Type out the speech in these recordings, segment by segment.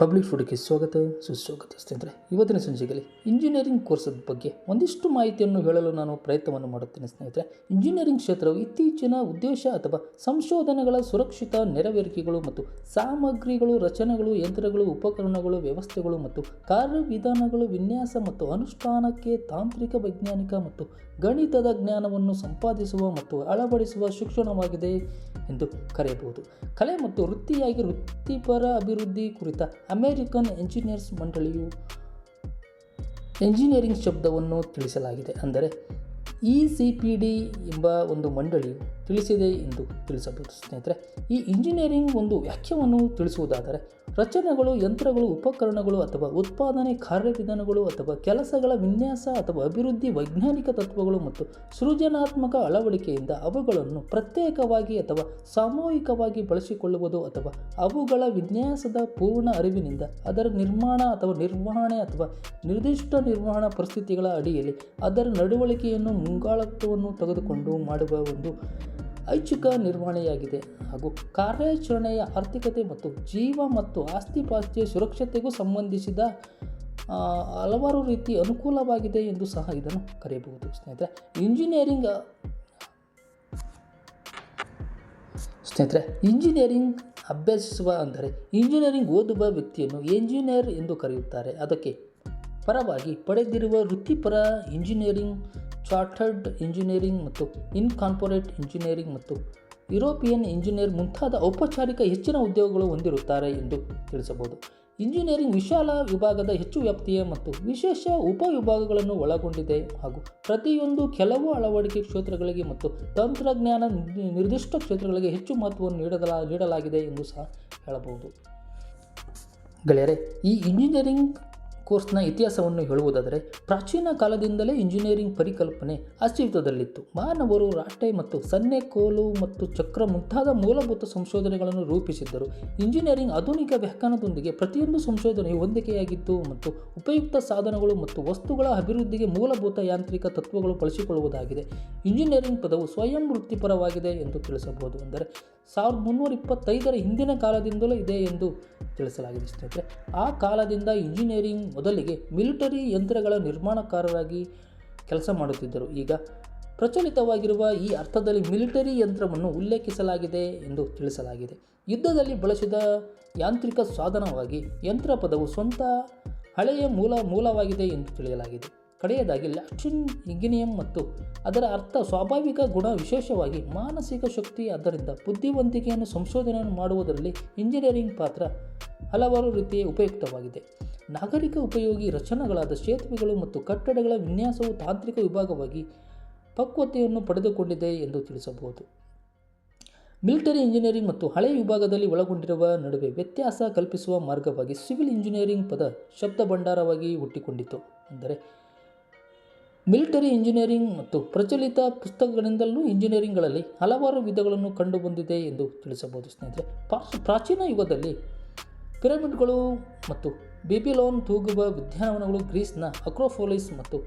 Public ಫುಡ್ಗೆ ಸ್ವಾಗತ, ಸುಸ್ವಾಗತ ಸ್ನೇಹಿತರೆ. ಇವತ್ತಿನ ಸಂಚಿಕೆಯಲ್ಲಿ ಇಂಜಿನಿಯರಿಂಗ್ ಕೋರ್ಸದ ಬಗ್ಗೆ ಒಂದಿಷ್ಟು ಮಾಹಿತಿಯನ್ನು ಹೇಳಲು ನಾನು ಪ್ರಯತ್ನವನ್ನು ಮಾಡುತ್ತೇನೆ ಸ್ನೇಹಿತರೆ. ಇಂಜಿನಿಯರಿಂಗ್ ಕ್ಷೇತ್ರವು ಇತ್ತೀಚಿನ ಉದ್ದೇಶ ಅಥವಾ ಸಂಶೋಧನೆಗಳ ಸುರಕ್ಷಿತ ನೆರವೇರಿಕೆಗಳು ಮತ್ತು ಸಾಮಗ್ರಿಗಳು, ರಚನೆಗಳು, ಯಂತ್ರಗಳು, ಉಪಕರಣಗಳು, ವ್ಯವಸ್ಥೆಗಳು ಮತ್ತು ಕಾರ್ಯವಿಧಾನಗಳು, ವಿನ್ಯಾಸ ಮತ್ತು ಅನುಷ್ಠಾನಕ್ಕೆ ತಾಂತ್ರಿಕ, ವೈಜ್ಞಾನಿಕ ಮತ್ತು ಗಣಿತದ ಜ್ಞಾನವನ್ನು ಸಂಪಾದಿಸುವ ಮತ್ತು ಅಳವಡಿಸುವ ಶಿಕ್ಷಣವಾಗಿದೆ ಎಂದು ಕರೆಯಬಹುದು. ಕಲೆ ಮತ್ತು ವೃತ್ತಿಯಾಗಿ ವೃತ್ತಿಪರ ಅಭಿವೃದ್ಧಿ ಕುರಿತ ಅಮೆರಿಕನ್ ಎಂಜಿನಿಯರ್ಸ್ ಮಂಡಳಿಯು ಎಂಜಿನಿಯರಿಂಗ್ ಶಬ್ದವನ್ನು ತಿಳಿಸಲಾಗಿದೆ. ಅಂದರೆ ಇ ಸಿ ಪಿ ಡಿ ಎಂಬ ಒಂದು ಮಂಡಳಿಯು ತಿಳಿಸಿದೆ ಎಂದು ತಿಳಿಸಬಹುದು. ಸ್ನೇಹಿತರೆ, ಈ ಇಂಜಿನಿಯರಿಂಗ್ ಒಂದು ವ್ಯಾಖ್ಯವನ್ನು ತಿಳಿಸುವುದಾದರೆ, ರಚನೆಗಳು, ಯಂತ್ರಗಳು, ಉಪಕರಣಗಳು ಅಥವಾ ಉತ್ಪಾದನೆ ಕಾರ್ಯವಿಧಾನಗಳು ಅಥವಾ ಕೆಲಸಗಳ ವಿನ್ಯಾಸ ಅಥವಾ ಅಭಿವೃದ್ಧಿ ವೈಜ್ಞಾನಿಕ ತತ್ವಗಳು ಮತ್ತು ಸೃಜನಾತ್ಮಕ ಅಳವಡಿಕೆಯಿಂದ ಅವುಗಳನ್ನು ಪ್ರತ್ಯೇಕವಾಗಿ ಅಥವಾ ಸಾಮೂಹಿಕವಾಗಿ ಬಳಸಿಕೊಳ್ಳುವುದು ಅಥವಾ ಅವುಗಳ ವಿನ್ಯಾಸದ ಪೂರ್ಣ ಅರಿವಿನಿಂದ ಅದರ ನಿರ್ಮಾಣ ಅಥವಾ ನಿರ್ವಹಣೆ ಅಥವಾ ನಿರ್ದಿಷ್ಟ ನಿರ್ವಹಣಾ ಪರಿಸ್ಥಿತಿಗಳ ಅಡಿಯಲ್ಲಿ ಅದರ ನಡವಳಿಕೆಯನ್ನು ಮುಂಗಾಳತ್ವವನ್ನು ತೆಗೆದುಕೊಂಡು ಮಾಡುವ ಒಂದು ಐಚ್ಛಿಕ ನಿರ್ವಹಣೆಯಾಗಿದೆ ಹಾಗೂ ಕಾರ್ಯಾಚರಣೆಯ ಆರ್ಥಿಕತೆ ಮತ್ತು ಜೀವ ಮತ್ತು ಆಸ್ತಿಪಾಸ್ತಿಯ ಸುರಕ್ಷತೆಗೂ ಸಂಬಂಧಿಸಿದ ಹಲವಾರು ರೀತಿ ಅನುಕೂಲವಾಗಿದೆ ಎಂದು ಸಹ ಇದನ್ನು ಕರೆಯಬಹುದು. ಸ್ನೇಹಿತರೆ, ಇಂಜಿನಿಯರಿಂಗ್ ಸ್ನೇಹಿತರೆ, ಇಂಜಿನಿಯರಿಂಗ್ ಅಭ್ಯಸಿಸುವ ಅಂದರೆ ಇಂಜಿನಿಯರಿಂಗ್ ಓದುವ ವ್ಯಕ್ತಿಯನ್ನು ಎಂಜಿನಿಯರ್ ಎಂದು ಕರೆಯುತ್ತಾರೆ. ಅದಕ್ಕೆ ಪರವಾಗಿ ಪಡೆದಿರುವ ವೃತ್ತಿಪರ ಇಂಜಿನಿಯರಿಂಗ್, ಚಾರ್ಟರ್ಡ್ ಇಂಜಿನಿಯರಿಂಗ್ ಮತ್ತು ಇನ್ಕಾರ್ಪೊರೇಟ್ ಇಂಜಿನಿಯರಿಂಗ್ ಮತ್ತು ಯುರೋಪಿಯನ್ ಇಂಜಿನಿಯರ್ ಮುಂತಾದ ಔಪಚಾರಿಕ ಹೆಚ್ಚಿನ ಉದ್ಯೋಗಗಳು ಹೊಂದಿರುತ್ತಾರೆ ಎಂದು ತಿಳಿಸಬಹುದು. ಇಂಜಿನಿಯರಿಂಗ್ ವಿಶಾಲ ವಿಭಾಗದ ಹೆಚ್ಚು ವ್ಯಾಪ್ತಿಯ ಮತ್ತು ವಿಶೇಷ ಉಪವಿಭಾಗಗಳನ್ನು ಒಳಗೊಂಡಿದೆ ಹಾಗೂ ಪ್ರತಿಯೊಂದು ಕೆಲವು ಅಳವಡಿಕೆ ಕ್ಷೇತ್ರಗಳಿಗೆ ಮತ್ತು ತಂತ್ರಜ್ಞಾನ ನಿರ್ದಿಷ್ಟ ಕ್ಷೇತ್ರಗಳಿಗೆ ಹೆಚ್ಚು ಮಹತ್ವವನ್ನು ನೀಡಲ ನೀಡಲಾಗಿದೆ ಎಂದು ಸಹ ಹೇಳಬಹುದು. ಗೆಳೆಯರೆ, ಈ ಇಂಜಿನಿಯರಿಂಗ್ ಕೋರ್ಸ್ನ ಇತಿಹಾಸವನ್ನು ಹೇಳುವುದಾದರೆ, ಪ್ರಾಚೀನ ಕಾಲದಿಂದಲೇ ಇಂಜಿನಿಯರಿಂಗ್ ಪರಿಕಲ್ಪನೆ ಅಸ್ತಿತ್ವದಲ್ಲಿತ್ತು. ಮಾನವರು ರಾಟೆ ಮತ್ತು ಸನ್ನೆ, ಕೋಲು ಮತ್ತು ಚಕ್ರ ಮುಂತಾದ ಮೂಲಭೂತ ಸಂಶೋಧನೆಗಳನ್ನು ರೂಪಿಸಿದ್ದರು. ಇಂಜಿನಿಯರಿಂಗ್ ಆಧುನಿಕ ವ್ಯಾಖ್ಯಾನದೊಂದಿಗೆ ಪ್ರತಿಯೊಂದು ಸಂಶೋಧನೆಯು ಹೊಂದಿಕೆಯಾಗಿತ್ತು ಮತ್ತು ಉಪಯುಕ್ತ ಸಾಧನಗಳು ಮತ್ತು ವಸ್ತುಗಳ ಅಭಿವೃದ್ಧಿಗೆ ಮೂಲಭೂತ ಯಾಂತ್ರಿಕ ತತ್ವಗಳು ಬಳಸಿಕೊಳ್ಳುವುದಾಗಿದೆ. ಇಂಜಿನಿಯರಿಂಗ್ ಪದವು ಸ್ವಯಂ ವೃತ್ತಿಪರವಾಗಿದೆ ಎಂದು ತಿಳಿಸಬಹುದು. ಅಂದರೆ ಸಾವಿರದ ಮುನ್ನೂರ ಇಪ್ಪತ್ತೈದರ ಹಿಂದಿನ ಕಾಲದಿಂದಲೂ ಇದೆ ಎಂದು ತಿಳಿಸಲಾಗಿದೆ ಸ್ನೇಹಿತರೆ. ಆ ಕಾಲದಿಂದ ಇಂಜಿನಿಯರಿಂಗ್ ಮೊದಲಿಗೆ ಮಿಲಿಟರಿ ಯಂತ್ರಗಳ ನಿರ್ಮಾಣಕಾರರಾಗಿ ಕೆಲಸ ಮಾಡುತ್ತಿದ್ದರು. ಈಗ ಪ್ರಚಲಿತವಾಗಿರುವ ಈ ಅರ್ಥದಲ್ಲಿ ಮಿಲಿಟರಿ ಯಂತ್ರವನ್ನು ಉಲ್ಲೇಖಿಸಲಾಗಿದೆ ಎಂದು ತಿಳಿಸಲಾಗಿದೆ. ಯುದ್ಧದಲ್ಲಿ ಬಳಸಿದ ಯಾಂತ್ರಿಕ ಸಾಧನವಾಗಿ ಯಂತ್ರ ಪದವು ಸ್ವಂತ ಹಳೆಯ ಮೂಲ ಮೂಲವಾಗಿದೆ ಎಂದು ತಿಳಿಯಲಾಗಿದೆ. ಕಡೆಯದಾಗಿ ಲ್ಯಾಟಿನ್ ಇಂಗಿನಿಯಂ ಮತ್ತು ಅದರ ಅರ್ಥ ಸ್ವಾಭಾವಿಕ ಗುಣ ವಿಶೇಷವಾಗಿ ಮಾನಸಿಕ ಶಕ್ತಿ. ಆದ್ದರಿಂದ ಬುದ್ಧಿವಂತಿಕೆಯನ್ನು ಸಂಶೋಧನೆಯನ್ನು ಮಾಡುವುದರಲ್ಲಿ ಇಂಜಿನಿಯರಿಂಗ್ ಪಾತ್ರ ಹಲವಾರು ರೀತಿಯ ಉಪಯುಕ್ತವಾಗಿದೆ. ನಾಗರಿಕ ಉಪಯೋಗಿ ರಚನೆಗಳಾದ ಸೇತುವೆಗಳು ಮತ್ತು ಕಟ್ಟಡಗಳ ವಿನ್ಯಾಸವು ತಾಂತ್ರಿಕ ವಿಭಾಗವಾಗಿ ಪಕ್ವತೆಯನ್ನು ಪಡೆದುಕೊಂಡಿದೆ ಎಂದು ತಿಳಿಸಬಹುದು. ಮಿಲಿಟರಿ ಇಂಜಿನಿಯರಿಂಗ್ ಮತ್ತು ಹಳೆಯ ವಿಭಾಗದಲ್ಲಿ ಒಳಗೊಂಡಿರುವ ನಡುವೆ ವ್ಯತ್ಯಾಸ ಕಲ್ಪಿಸುವ ಮಾರ್ಗವಾಗಿ ಸಿವಿಲ್ ಇಂಜಿನಿಯರಿಂಗ್ ಪದ ಶಬ್ದ ಭಂಡಾರವಾಗಿ ಹುಟ್ಟಿಕೊಂಡಿತು. ಅಂದರೆ ಮಿಲಿಟರಿ ಇಂಜಿನಿಯರಿಂಗ್ ಮತ್ತು ಪ್ರಚಲಿತ ಪುಸ್ತಕಗಳಿಂದಲೂ ಇಂಜಿನಿಯರಿಂಗ್ಗಳಲ್ಲಿ ಹಲವಾರು ವಿಧಗಳನ್ನು ಕಂಡುಬಂದಿದೆ ಎಂದು ತಿಳಿಸಬಹುದು ಸ್ನೇಹಿತರೆ. ಪ್ರಾಚೀನ ಯುಗದಲ್ಲಿ ಪಿರಮಿಡ್ಗಳು ಮತ್ತು ಬಿಬಿಲೋನ್ ತೂಗುವ ಉದ್ಯಾನವನಗಳು ಗ್ರೀಸ್ನ ಅಕ್ರೋಫೋಲಿಸ್ ಮತ್ತು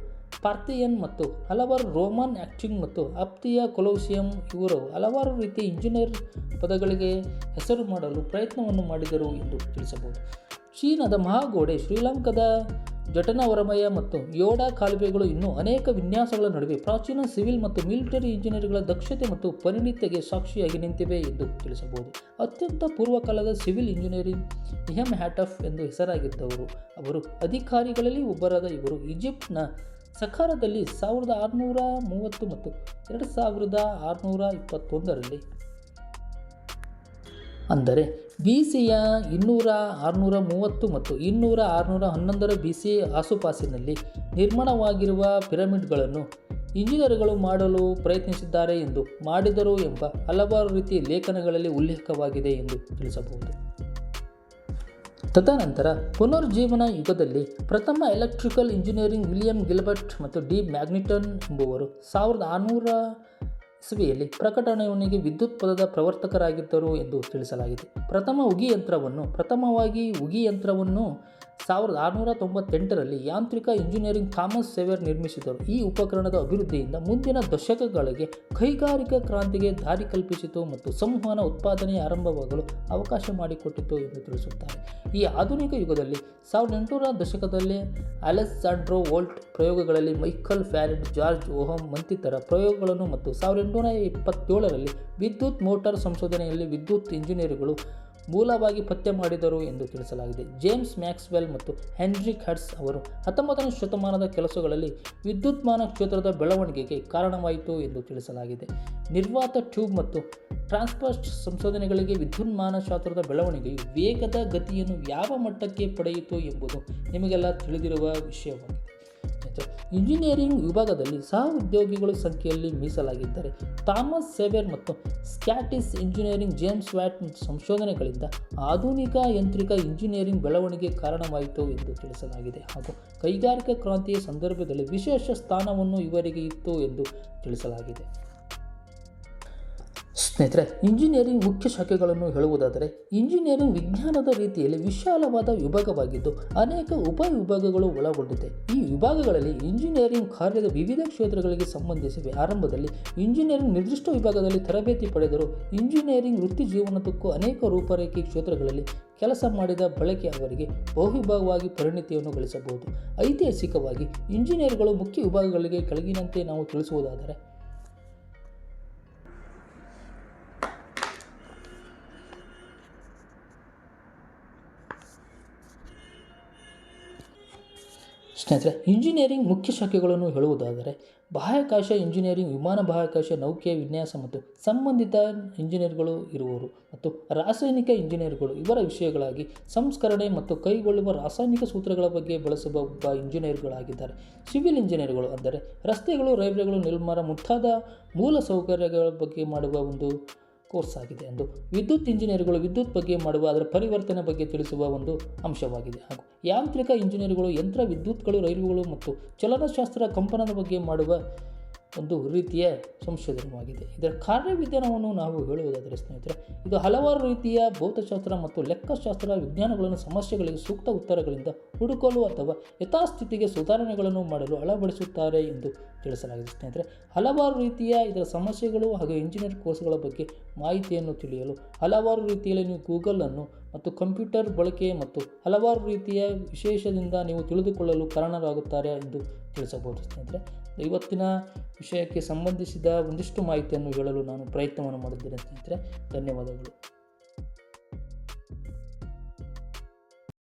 ಪಾರ್ಥಿಯನ್ ಮತ್ತು ಹಲವಾರು ರೋಮನ್ ಆಕ್ಟಿಂಗ್ ಮತ್ತು ಆಪ್ತಿಯ ಕೊಲೋಸಿಯಂ ಇವರು ಹಲವಾರು ರೀತಿಯ ಇಂಜಿನಿಯರ್ ಪದಗಳಿಗೆ ಹೆಸರು ಮಾಡಲು ಪ್ರಯತ್ನವನ್ನು ಮಾಡಿದರು ಎಂದು ತಿಳಿಸಬಹುದು. ಚೀನಾದ ಮಹಾಗೋಡೆ ಶ್ರೀಲಂಕಾದ ಜಟನವರಮಯ ಮತ್ತು ಯೋಡಾ ಕಾಲುವೆಗಳು ಇನ್ನೂ ಅನೇಕ ವಿನ್ಯಾಸಗಳ ನಡುವೆ ಪ್ರಾಚೀನ ಸಿವಿಲ್ ಮತ್ತು ಮಿಲಿಟರಿ ಇಂಜಿನಿಯರ್ಗಳ ದಕ್ಷತೆ ಮತ್ತು ಪರಿಣಿತಿಗೆ ಸಾಕ್ಷಿಯಾಗಿ ನಿಂತಿವೆ ಎಂದು ತಿಳಿಸಬಹುದು. ಅತ್ಯಂತ ಪೂರ್ವಕಾಲದ ಸಿವಿಲ್ ಇಂಜಿನಿಯರಿಂಗ್ ಇಹಮ್ ಹ್ಯಾಟಫ್ ಎಂದು ಹೆಸರಾಗಿದ್ದವರು. ಅವರು ಅಧಿಕಾರಿಗಳಲ್ಲಿ ಒಬ್ಬರಾದ ಇವರು. ಈಜಿಪ್ಟ್ನ ಸಕಾರದಲ್ಲಿ ಸಾವಿರದ ಆರುನೂರ ಮೂವತ್ತು ಮತ್ತು ಎರಡು ಸಾವಿರದ ಆರುನೂರ ಇಪ್ಪತ್ತೊಂದರಲ್ಲಿ ಅಂದರೆ ಬಿ ಸಿಯ ಇನ್ನೂರ ಆರುನೂರ ಮೂವತ್ತು ಮತ್ತು ಇನ್ನೂರ ಆರುನೂರ ಹನ್ನೊಂದರ ಬಿ ಸಿ ಆಸುಪಾಸಿನಲ್ಲಿ ನಿರ್ಮಾಣವಾಗಿರುವ ಪಿರಮಿಡ್ಗಳನ್ನು ಇಂಜಿನಿಯರ್ಗಳು ಮಾಡಲು ಪ್ರಯತ್ನಿಸಿದ್ದಾರೆ ಎಂದು ಮಾಡಿದರು ಎಂಬ ಹಲವಾರು ರೀತಿಯ ಲೇಖನಗಳಲ್ಲಿ ಉಲ್ಲೇಖವಾಗಿದೆ ಎಂದು ತಿಳಿಸಬಹುದು. ತದನಂತರ ಪುನರ್ಜೀವನ ಯುಗದಲ್ಲಿ ಪ್ರಥಮ ಎಲೆಕ್ಟ್ರಿಕಲ್ ಇಂಜಿನಿಯರಿಂಗ್ ವಿಲಿಯಂ ಗಿಲ್ಬರ್ಟ್ ಮತ್ತು ಡಿ ಮ್ಯಾಗ್ನಿಟನ್ ಎಂಬುವರು ಸಾವಿರದ ಆರುನೂರ ಇಸವಿಯಲ್ಲಿ ಪ್ರಕಟಣೆಯೊಂದಿಗೆ ವಿದ್ಯುತ್ ಪದದ ಪ್ರವರ್ತಕರಾಗಿದ್ದರು ಎಂದು ತಿಳಿಸಲಾಗಿದೆ. ಪ್ರಥಮ ಉಗಿ ಯಂತ್ರವನ್ನು ಪ್ರಥಮವಾಗಿ ಉಗಿ ಯಂತ್ರವನ್ನು ಸಾವಿರದ ಆರುನೂರ ತೊಂಬತ್ತೆಂಟರಲ್ಲಿ ಯಾಂತ್ರಿಕ ಇಂಜಿನಿಯರಿಂಗ್ ಥಾಮಸ್ ಸೆವೆರ್ ನಿರ್ಮಿಸಿದರು. ಈ ಉಪಕರಣದ ಅಭಿವೃದ್ಧಿಯಿಂದ ಮುಂದಿನ ದಶಕಗಳಿಗೆ ಕೈಗಾರಿಕಾ ಕ್ರಾಂತಿಗೆ ದಾರಿ ಕಲ್ಪಿಸಿತು ಮತ್ತು ಸಂವಹನ ಉತ್ಪಾದನೆ ಆರಂಭವಾಗಲು ಅವಕಾಶ ಮಾಡಿಕೊಟ್ಟಿತು ಎಂದು ತಿಳಿಸುತ್ತಾರೆ. ಈ ಆಧುನಿಕ ಯುಗದಲ್ಲಿ ಸಾವಿರದ ಎಂಟುನೂರ ದಶಕದಲ್ಲಿ ಅಲೆಸ್ಸಾಂಡ್ರೋ ವೋಲ್ಟ್ ಪ್ರಯೋಗಗಳಲ್ಲಿ ಮೈಕಲ್ ಫ್ಯಾರಿಡ್, ಜಾರ್ಜ್ ಓಹಮ್ ಮತ್ತಿತರ ಪ್ರಯೋಗಗಳನ್ನು ಮತ್ತು ಸಾವಿರದ ಎಂಟುನೂರ ಇಪ್ಪತ್ತೇಳರಲ್ಲಿ ವಿದ್ಯುತ್ ಮೋಟಾರ್ ಸಂಶೋಧನೆಯಲ್ಲಿ ವಿದ್ಯುತ್ ಇಂಜಿನಿಯರ್ಗಳು ಮೂಲವಾಗಿ ಪತ್ತೆ ಮಾಡಿದರು ಎಂದು ತಿಳಿಸಲಾಗಿದೆ ಜೇಮ್ಸ್ ಮ್ಯಾಕ್ಸ್ವೆಲ್ ಮತ್ತು ಹೆನ್ರಿಕ್ ಹಡ್ಸ್ ಅವರು ಹತ್ತೊಂಬತ್ತನೇ ಶತಮಾನದ ಕೆಲಸಗಳಲ್ಲಿ ವಿದ್ಯುತ್ಮಾನ ಕ್ಷೇತ್ರದ ಬೆಳವಣಿಗೆಗೆ ಕಾರಣವಾಯಿತು ಎಂದು ತಿಳಿಸಲಾಗಿದೆ ನಿರ್ವಾತ ಟ್ಯೂಬ್ ಮತ್ತು ಟ್ರಾನ್ಸ್ಪೋಸ್ಟ್ ಸಂಶೋಧನೆಗಳಿಗೆ ವಿದ್ಯುನ್ಮಾನ ಶಾಸ್ತ್ರದ ಬೆಳವಣಿಗೆಯು ವೇಗದ ಗತಿಯನ್ನು ಯಾವ ಮಟ್ಟಕ್ಕೆ ಪಡೆಯಿತು ಎಂಬುದು ನಿಮಗೆಲ್ಲ ತಿಳಿದಿರುವ ವಿಷಯವಾಗಿದೆ. ಇಂಜಿನಿಯರಿಂಗ್ ವಿಭಾಗದಲ್ಲಿ ಸಹ ಉದ್ಯೋಗಿಗಳ ಸಂಖ್ಯೆಯಲ್ಲಿ ಮೀಸಲಾಗಿದ್ದರೆ. ಥಾಮಸ್ ಸೇವೆರ್ ಮತ್ತು ಸ್ಕ್ಯಾಟಿಸ್ ಇಂಜಿನಿಯರಿಂಗ್ ಜೇಮ್ಸ್ ವ್ಯಾಟ್ ಸಂಶೋಧನೆಗಳಿಂದ ಆಧುನಿಕ ಯಾಂತ್ರಿಕ ಇಂಜಿನಿಯರಿಂಗ್ ಬೆಳವಣಿಗೆ ಕಾರಣವಾಯಿತು ಎಂದು ತಿಳಿಸಲಾಗಿದೆ. ಹಾಗೂ ಕೈಗಾರಿಕಾ ಕ್ರಾಂತಿಯ ಸಂದರ್ಭದಲ್ಲಿ ವಿಶೇಷ ಸ್ಥಾನವನ್ನು ಇವರಿಗೆ ಇತ್ತು ಎಂದು ತಿಳಿಸಲಾಗಿದೆ. ಸ್ನೇಹಿತರೆ ಇಂಜಿನಿಯರಿಂಗ್ ಮುಖ್ಯ ಶಾಖೆಗಳನ್ನು ಹೇಳುವುದಾದರೆ ಇಂಜಿನಿಯರಿಂಗ್ ವಿಜ್ಞಾನದ ರೀತಿಯಲ್ಲಿ ವಿಶಾಲವಾದ ವಿಭಾಗವಾಗಿದ್ದು ಅನೇಕ ಉಪವಿಭಾಗಗಳು ಒಳಗೊಂಡಿದೆ. ಈ ವಿಭಾಗಗಳಲ್ಲಿ ಇಂಜಿನಿಯರಿಂಗ್ ಕಾರ್ಯದ ವಿವಿಧ ಕ್ಷೇತ್ರಗಳಿಗೆ ಸಂಬಂಧಿಸಿವೆ ಆರಂಭದಲ್ಲಿ ಇಂಜಿನಿಯರಿಂಗ್ ನಿರ್ದಿಷ್ಟ ವಿಭಾಗದಲ್ಲಿ ತರಬೇತಿ ಪಡೆದರೂ ಇಂಜಿನಿಯರಿಂಗ್ ವೃತ್ತಿ ಜೀವನದಕ್ಕೂ ಅನೇಕ ರೂಪರೇಖೆ ಕ್ಷೇತ್ರಗಳಲ್ಲಿ ಕೆಲಸ ಮಾಡಿದ ಬಳಕೆ ಅವರಿಗೆ ಬಹುವಿಭಾಗವಾಗಿ ಪರಿಣಿತಿಯನ್ನು ಗಳಿಸಬಹುದು. ಐತಿಹಾಸಿಕವಾಗಿ ಇಂಜಿನಿಯರ್ಗಳು ಮುಖ್ಯ ವಿಭಾಗಗಳಿಗೆ ಕೆಳಗಿನಂತೆ ನಾವು ತಿಳಿಸುವುದಾದರೆ ಸ್ನೇಹಿತರೆ, ಇಂಜಿನಿಯರಿಂಗ್ ಮುಖ್ಯ ಶಾಖೆಗಳನ್ನು ಹೇಳುವುದಾದರೆ, ಬಾಹ್ಯಾಕಾಶ ಇಂಜಿನಿಯರಿಂಗ್, ವಿಮಾನ ಬಾಹ್ಯಾಕಾಶ, ನೌಕೆ, ವಿನ್ಯಾಸ ಮತ್ತು ಸಂಬಂಧಿತ ಇಂಜಿನಿಯರ್ಗಳು ಇರುವರು. ಮತ್ತು ರಾಸಾಯನಿಕ ಇಂಜಿನಿಯರ್ಗಳು ಇವರ ವಿಷಯಗಳಾಗಿ ಸಂಸ್ಕರಣೆ ಮತ್ತು ಕೈಗೊಳ್ಳುವ ರಾಸಾಯನಿಕ ಸೂತ್ರಗಳ ಬಗ್ಗೆ ಬಳಸುವ ಇಂಜಿನಿಯರ್ಗಳಾಗಿದ್ದಾರೆ. ಸಿವಿಲ್ ಇಂಜಿನಿಯರ್ಗಳು ಅಂದರೆ ರಸ್ತೆಗಳು, ರೈಲ್ವೆಗಳು, ನಿರ್ಮಾಣ ಮುಂತಾದ ಮೂಲ ಸೌಕರ್ಯಗಳ ಬಗ್ಗೆ ಮಾಡುವ ಒಂದು ಕೋರ್ಸ್ ಆಗಿದೆ ಎಂದು ವಿದ್ಯುತ್ ಇಂಜಿನಿಯರ್ಗಳು ವಿದ್ಯುತ್ ಬಗ್ಗೆ ಮಾಡುವ ಅದರ ಪರಿವರ್ತನೆ ಬಗ್ಗೆ ತಿಳಿಸುವ ಒಂದು ಅಂಶವಾಗಿದೆ. ಹಾಗೂ ಯಾಂತ್ರಿಕ ಇಂಜಿನಿಯರ್ಗಳು ಯಂತ್ರ, ವಿದ್ಯುತ್ಗಳು ರೈಲುಗಳು ಮತ್ತು ಚಲನಶಾಸ್ತ್ರ ಕಂಪನದ ಬಗ್ಗೆ ಮಾಡುವ ಒಂದು ರೀತಿಯ ಸಂಶೋಧನವಾಗಿದೆ. ಇದರ ಕಾರ್ಯವಿಧಾನವನ್ನು ನಾವು ಹೇಳುವುದಾದರೆ ಸ್ನೇಹಿತರೆ, ಇದು ಹಲವಾರು ರೀತಿಯ ಭೌತಶಾಸ್ತ್ರ ಮತ್ತು ಲೆಕ್ಕಶಾಸ್ತ್ರ ವಿಜ್ಞಾನಗಳನ್ನು ಸಮಸ್ಯೆಗಳಿಗೆ ಸೂಕ್ತ ಉತ್ತರಗಳಿಂದ ಹುಡುಕಲು ಅಥವಾ ಯಥಾಸ್ಥಿತಿಗೆ ಸುಧಾರಣೆಗಳನ್ನು ಮಾಡಲು ಅಳವಡಿಸುತ್ತಾರೆ ಎಂದು ತಿಳಿಸಲಾಗಿದೆ ಸ್ನೇಹಿತರೆ. ಹಲವಾರು ರೀತಿಯ ಇದರ ಸಮಸ್ಯೆಗಳು ಹಾಗೂ ಇಂಜಿನಿಯರ್ ಕೋರ್ಸ್ಗಳ ಬಗ್ಗೆ ಮಾಹಿತಿಯನ್ನು ತಿಳಿಯಲು ಹಲವಾರು ರೀತಿಯಲ್ಲಿ ನೀವು ಗೂಗಲನ್ನು ಮತ್ತು ಕಂಪ್ಯೂಟರ್ ಬಳಕೆ ಮತ್ತು ಹಲವಾರು ರೀತಿಯ ವಿಶೇಷದಿಂದ ನೀವು ತಿಳಿದುಕೊಳ್ಳಲು ಕಾರಣರಾಗುತ್ತಾರೆ ಎಂದು ತಿಳಿಸಬಹುದು ಸ್ನೇಹಿತರೆ. ಇವತ್ತಿನ ವಿಷಯಕ್ಕೆ ಸಂಬಂಧಿಸಿದ ಒಂದಿಷ್ಟು ಮಾಹಿತಿಯನ್ನು ಹೇಳಲು ನಾನು ಪ್ರಯತ್ನವನ್ನು ಮಾಡಿದ್ದೇನೆ ಸ್ನೇಹಿತರೆ ಧನ್ಯವಾದಗಳು.